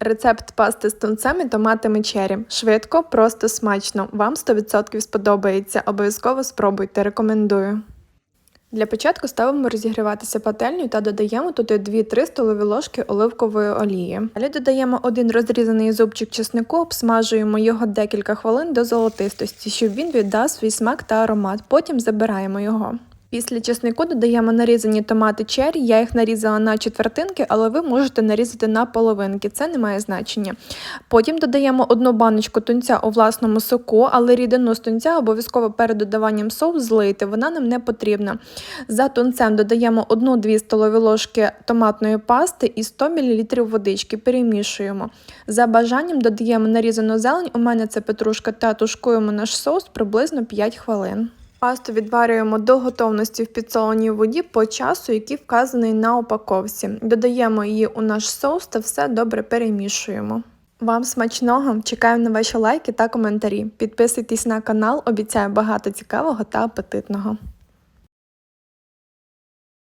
Рецепт пасти з тунцем і томатами чері. Швидко, просто смачно. Вам 100% сподобається. Обов'язково спробуйте, рекомендую. Для початку ставимо розігріватися пательню та додаємо туди 2-3 столові ложки оливкової олії. Далі додаємо один розрізаний зубчик чеснику, обсмажуємо його декілька хвилин до золотистості, щоб він віддав свій смак та аромат. Потім забираємо його. Після чеснику додаємо нарізані томати чері. Я їх нарізала на четвертинки, але ви можете нарізати на половинки, це не має значення. Потім додаємо одну баночку тунця у власному соку, але рідину з тунця обов'язково перед додаванням соус злити, вона нам не потрібна. За тунцем додаємо 1-2 столові ложки томатної пасти і 100 мл водички, перемішуємо. За бажанням додаємо нарізану зелень, у мене це петрушка та тушкуємо наш соус приблизно 5 хвилин. Пасту відварюємо до готовності в підсоленій воді по часу, який вказаний на упаковці. Додаємо її у наш соус та все добре перемішуємо. Вам смачного! Чекаю на ваші лайки та коментарі. Підписуйтесь на канал, обіцяю багато цікавого та апетитного.